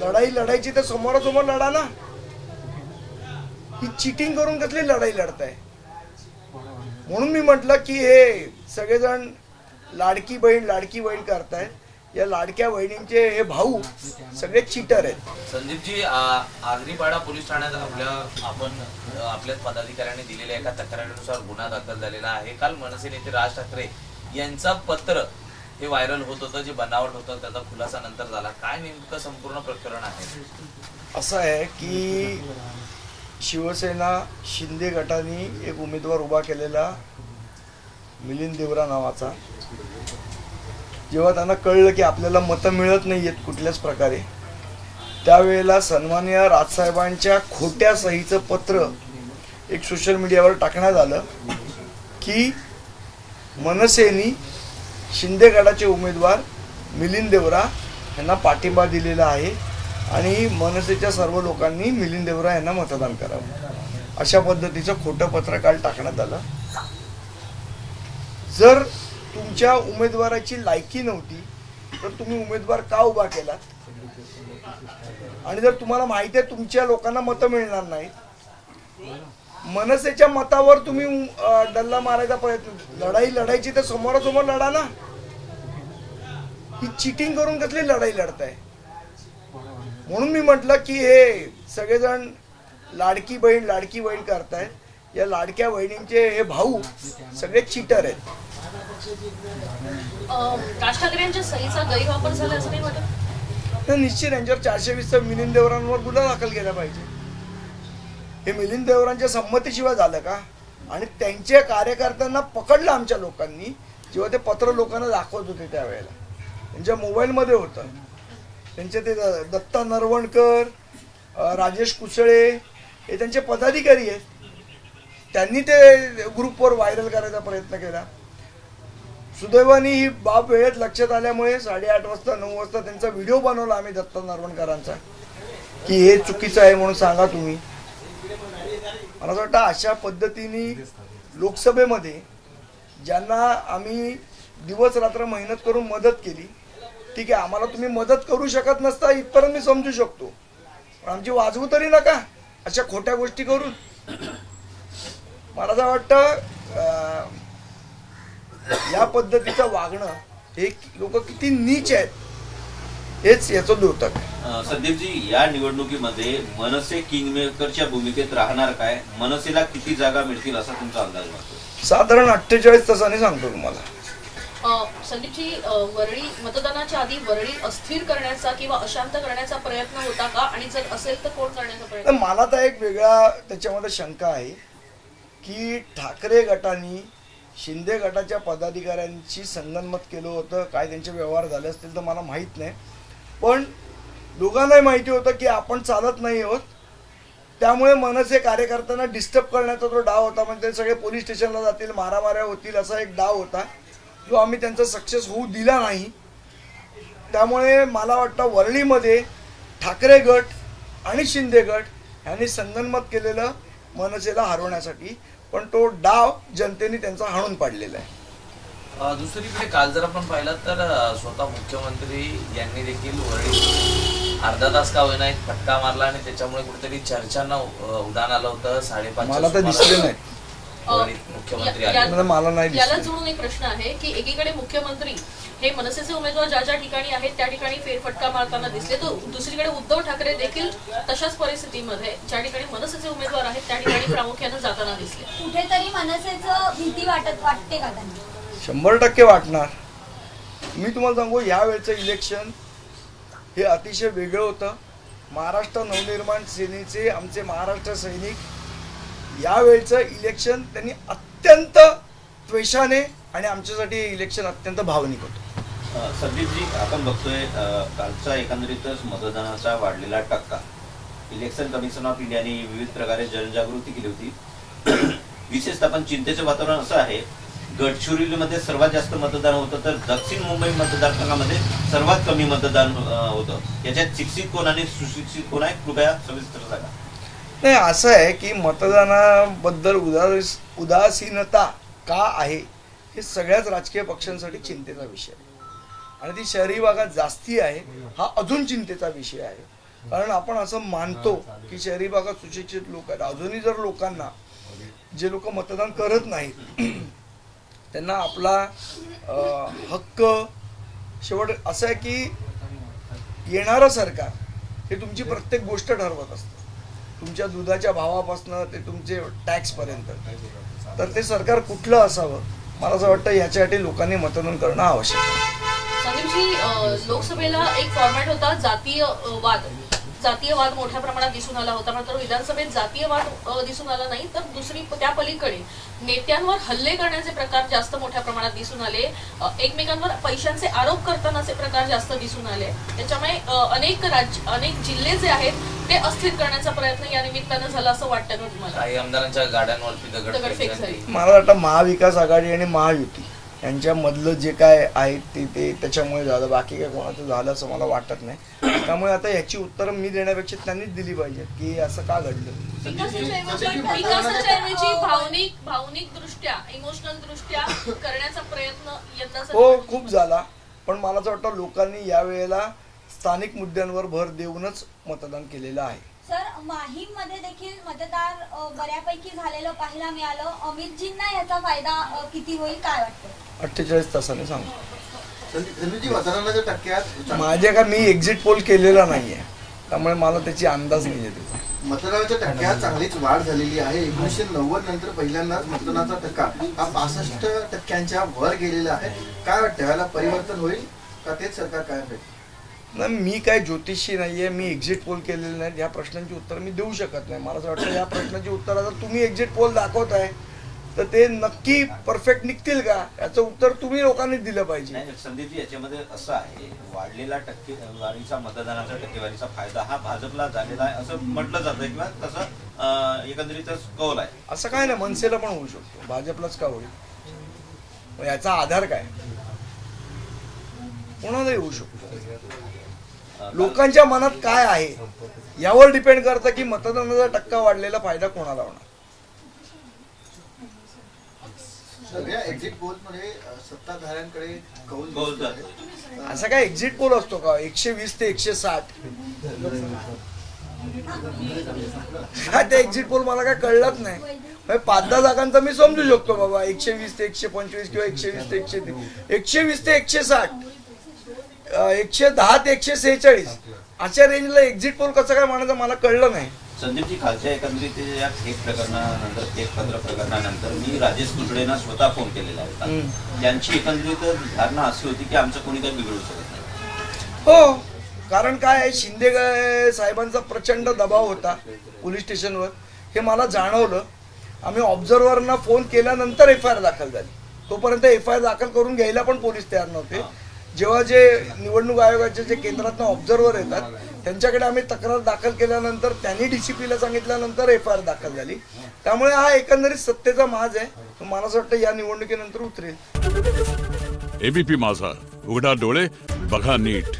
लढाई लढायची तर समोरासमोर लढा ना. ही चिटिंग करून कसली लढाई लढताय? म्हणून मी म्हटलं की हे सगळेजण लाडकी बहीण लाडकी बहीण करतायत. या लाडक्या बहिणींचे हे भाऊ सगळे चिटर आहेत. संदीपजी आगरीपाडा पोलीस ठाण्यात आपल्या आपण आपल्या आपल्याच पदाधिकाऱ्यांनी दिलेल्या एका तक्रारीनुसार गुन्हा दाखल झालेला आहे. काल मनसे नेते राज ठाकरे यांचा पत्र हे व्हायरल होत होतं जे बनावट होतं त्याचा खुलासा नंतर झाला. काय नेमकं संपूर्ण प्रकरण आहे? असं आहे की शिवसेना शिंदे गटाने एक उमेदवार उभा केलेला मिलिंद देवरा नावाचा. जेव्हा त्यांना कळलं की आपल्याला मतं मिळत नाही आहेत कुठल्याच प्रकारे त्यावेळेला सन्मान्य राजसाहेबांच्या खोट्या सहीचं पत्र एक सोशल मीडियावर टाकण्यात आलं की मनसेनी शिंदे गटाचे उमेदवार मिलिंद देवरा यांना पाठिंबा दिलेला आहे आणि मनसेच्या सर्व लोकांनी मिलिंद देवरा यांना मतदान करावं. अशा पद्धतीचं खोटं पत्र काल टाकण्यात आलं. जर तुमच्या उमेदवाराची लायकी नव्हती तर तुम्ही उमेदवार का उभा केलात? आणि जर तुम्हाला माहिती आहे तुमच्या लोकांना मतं मिळणार नाहीत मनसेच्या मतावर तुम्ही डल्ला मारायचा प्रयत्न. लढाई लढायची तर समोरासमोर लढा ना. ही चिटिंग करून कसली लढाई लढताय? म्हणून मी म्हटलं की हे सगळेजण लाडकी बहीण लाडकी बहीण करतायत. या लाडक्या बहिणींचे हे भाऊ सगळे चिटर आहेत. अं, राज ठाकरे यांच्या सहीचा गैरवापर झाला असं नाही वाटत? तर निश्चित यांच्यावर चारशे वीसचा मिलिंद देवरांवर गुन्हा दाखल केला पाहिजे. हे मिलिंद देवरांच्या संमतीशिवाय झालं का? आणि त्यांच्या कार्यकर्त्यांना पकडलं आमच्या लोकांनी जेव्हा ते पत्र लोकांना दाखवत होते त्यावेळेला. त्यांच्या मोबाईलमध्ये होतं. त्यांचे ते दत्ता नरवणकर राजेश कुसळे हे त्यांचे पदाधिकारी आहेत. त्यांनी ते ग्रुपवर व्हायरल करायचा प्रयत्न केला. सुदैवाने ही बाब वेळेत लक्षात आल्यामुळे साडेआठ वाजता नऊ वाजता त्यांचा व्हिडिओ बनवला आम्ही दत्ता नरवणकरांचा. की हे चुकीचं आहे म्हणून सांगा तुम्ही. मला असं वाटतं अशा पद्धतीने लोकसभेमध्ये ज्यांना आम्ही दिवस रात्र मेहनत करून मदत केली ठीक आहे आम्हाला तुम्ही मदत करू शकत नसता इथपर्यंत मी समजू शकतो. पण आमची वाजवू तरी नका अशा खोट्या गोष्टी करून. मला असं वाटतं या पद्धतीचं वागणं हे लोक किती नीच आहेत. हेच याचं द्योतक संदीपजी या निवडणुकीमध्ये मनसे किंगमेकरच्या भूमिकेत राहणार काय? मनसेला किती जागा मिळतील असा तुमचा अंदाज वाटतो? साधारण अठ्ठेचाळीस तासांनी सांगतो तुम्हाला. अं, संदीपजी वरळी मतदानाच्या आधी वरळी अस्थिर करण्याचा किंवा अशांत करण्याचा प्रयत्न होता का? आणि जर असेल तर कोण करण्याचा प्रयत्न मला तर एक वेगळा त्याच्यामध्ये शंका आहे की ठाकरे गटाने शिंदे गटाच्या पदाधिकाऱ्यांशी संगनमत केलं होतं काय त्यांचे व्यवहार झाले असतील तर मला माहीत नाही. पण दोघांनाही माहिती होतं की आपण चालत नाही आहोत. त्यामुळे मनसे कार्यकर्त्यांना डिस्टर्ब करण्याचा तो डाव होता. म्हणजे ते सगळे पोलीस स्टेशनला जातील मारामाऱ्या होतील असा एक डाव होता. जो आम्ही त्यांचा सक्सेस होऊ दिला नाही. त्यामुळे मला वाटतं वरळीमध्ये ठाकरे गट आणि शिंदे गट ह्यांनी संगनमत केलेलं मनसेला हरवण्यासाठी. पण तो डाव जनतेने त्यांचा हाणून पाडलेला आहे. दुसरीकडे काल जर आपण पाहिलं तर स्वतः मुख्यमंत्री यांनी देखील वरळी अर्धा तास का होईना एक फटका मारला आणि त्याच्यामुळे कुठेतरी चर्चांना उधाण आलं होतं. साडेपाच मला तर दिसले नाही वरळीत मुख्यमंत्री याला दिसले. जोडून एक प्रश्न आहे की एकीकडे मुख्यमंत्री हे मनसेचे उमेदवार ज्या ज्या ठिकाणी आहेत त्या ठिकाणी फेरफटका मारताना दिसले. तर दुसरीकडे उद्धव ठाकरे देखील तशाच परिस्थितीमध्ये ज्या ठिकाणी मनसेचे उमेदवार आहेत त्या ठिकाणी प्रामुख्यानं जाताना दिसले. कुठेतरी मनसेचं भीती वाटत वाटते का त्यांना? शंभर टक्के वाटणार. मी तुम्हाला सांगू यावेळचं इलेक्शन हे अतिशय वेगळं होतं. महाराष्ट्र नवनिर्माण सेनेचे आमचे महाराष्ट्र सैनिक यावेळचं इलेक्शन त्यांनी अत्यंत त्वेषाने आणि आमच्यासाठी हे इलेक्शन अत्यंत भावनिक होतं. संदीपजी आपण बघतोय कालचा एकंदरीतच मतदानाचा वाढलेला टक्का. इलेक्शन कमिशन ऑफ इंडियाने विविध प्रकारे जनजागृती केली होती. विशेषतः पण चिंतेचं वातावरण असं आहे गडचिरोलीमध्ये सर्वात जास्त मतदान होतं तर दक्षिण मुंबई मतदारसंघामध्ये सर्वात कमी मतदान होतं. याच्यात शिक्षित कोण आणि सुशिक्षित कोण आहे कृपया सविस्तर सांगा. नाही असं आहे की मतदानाबद्दल उदास उदासीनता का आहे हे सगळ्याच राजकीय पक्षांसाठी चिंतेचा विषय आहे. आणि ती शहरी भागात जास्ती आहे हा अजून चिंतेचा विषय आहे. कारण आपण असं मानतो की शहरी भागात सुशिक्षित लोक आहेत. अजूनही जर लोकांना जे लोक मतदान करत नाहीत त्यांना आपला हक्क शेवट असं आहे की येणारं सरकार हे तुमची प्रत्येक गोष्ट ठरवत असतं. तुमच्या दुधाच्या भावापासनं ते तुमचे टॅक्सपर्यंत तर ते सरकार कुठलं असावं? मला असं वाटतं याच्यासाठी लोकांनी मतदान करणं आवश्यक आहे. लोकसभेला एक फॉर्मॅट होता जातीय अ, वाद जातीय वाद मोठ्या प्रमाणात दिसून आला होता मात्र विधानसभेत जातीय वाद अ, दिसून आला नाही तर दुसरी त्या पलीकडे नेत्यांवर हल्ले करण्याचे प्रकार जास्त मोठ्या प्रमाणात दिसून आले. एकमेकांवर पैशांचे आरोप करतानाचे प्रकार जास्त दिसून आले. त्याच्यामुळे अनेक राज्य अनेक जिल्हे जे आहेत ते अस्थिर करण्याचा प्रयत्न या निमित्तानं झाला असं वाटतं का तुम्हाला? काही आमदारांच्या झाली. झाली मला वाटतं महाविकास आघाडी आणि महायुती यांच्यामधलं जे काय आहे ते ते त्याच्यामुळे झालं. बाकी काय कोणाचं झालं असं मला वाटत नाही. त्यामुळे आता याची उत्तरं मी देण्यापेक्षा त्यांनीच दिली पाहिजे की असं का घडलं. विकासाच्या ऐवजी विकासाच्या ऐवजी भावनिक भावनिक दृष्ट्या इमोशनल दृष्ट्या करण्याचा प्रयत्न यंदाचा हो खूप झाला. पण मला असं वाटतं लोकांनी यावेळेला स्थानिक मुद्द्यांवर भर देऊनच मतदान केलेलं आहे. सर माहीममध्ये देखील मतदार अ, बऱ्यापैकी झालेलं पाहायला मिळालं. अमितजींना याचा फायदा अ, किती होईल काय वाटतं? अठ्ठेचाळीस तासाने सांगतो. माझ्या का मी एक्झिट पोल केलेला नाहीये. त्यामुळे मला त्याची अंदाज नाही आहे मतदानाच्या टक्क्यात चांगलीच वाढ झालेली आहे. एकोणीसशे नव्वद नंतर पहिल्यांदाच मतदानाचा टक्का हा पासष्ट टक्क्यांच्या वर गेलेला आहे. काय वाटतं याला परिवर्तन होईल का तेच सरकार कायम राहील? नाही मी काय ज्योतिषी नाहीये मी एक्झिट पोल केलेले नाहीत या प्रश्नांची उत्तर मी देऊ शकत नाही. मला असं वाटतं या प्रश्नाची उत्तर जर तुम्ही एक्झिट पोल दाखवताय. तर ते नक्की परफेक्ट निघतील का? याचं उत्तर तुम्ही लोकांनी दिलं पाहिजे. संदीपजी याच्यामध्ये असं आहे वाढलेला टक्केवारीचा मतदानाचा टक्केवारीचा फायदा हा भाजपला झालेला आहे असं म्हटलं जातं किंवा तसं अं, एकंदरीतच कौल आहे. असं काय नाही मनसेला पण होऊ शकतो. भाजपलाच का होईल? याचा आधार काय? कोणालाही होऊ शकतो. लोकांच्या मनात काय आहे? यावर डिपेंड करतं की मतदानाचा टक्का वाढलेला फायदा कोणाला होणार? सगळ्या एक्झिट पोलमध्ये अ, सत्ताधाऱ्यांकडे कौल कौल. जातो. असं काय एक्झिट पोल असतो का? एकशे वीस ते एकशे साठ. काय ते एक्झिट पोल मला काय कळलंच नाही. म्हणजे पाच दहा जागांचा मी समजू शकतो बाबा. एकशे वीस ते एकशे पंचवीस किंवा एकशे वीस ते एकशे तीस. एकशे वीस ते एकशे साठ. अं, एकशे दहा ते एकशे सेहेचाळीस. अशा रेंजला एक्झिट पोल कसं काय म्हणायचं मला कळलं नाही. संदीपजी खालच्या एकंदरीत या फेक प्रकरणानंतर फेक पत्र प्रकरणानंतर मी राजेश तुकडेंना स्वतः फोन केलेला होता. त्यांची एकंदरीत धारणा अशी होती की आमचं कोणी काही बिघडू शकत नाही. हो कारण काय आहे, शिंदे साहेबांचा प्रचंड दबाव होता पोलीस स्टेशनवर. हे मला जाणवलं. आम्ही ऑब्झर्व्हरना फोन केल्यानंतर एफ आय आर दाखल झाली. तोपर्यंत एफ आय आर दाखल करून घ्यायला पण पोलीस तयार नव्हते. जेव्हा जे निवडणूक आयोगाचे जे केंद्रातनं ऑब्झर्व्हर येतात त्यांच्याकडे आम्ही तक्रार दाखल केल्यानंतर त्यांनी डीसीपीला सांगितल्यानंतर एफ आय आर दाखल झाली. त्यामुळे हा एकंदरीत सत्तेचा माज आहे. मला असं वाटतं या निवडणुकीनंतर उतरेल. एबीपी माझा. उघडा डोळे बघा नीट.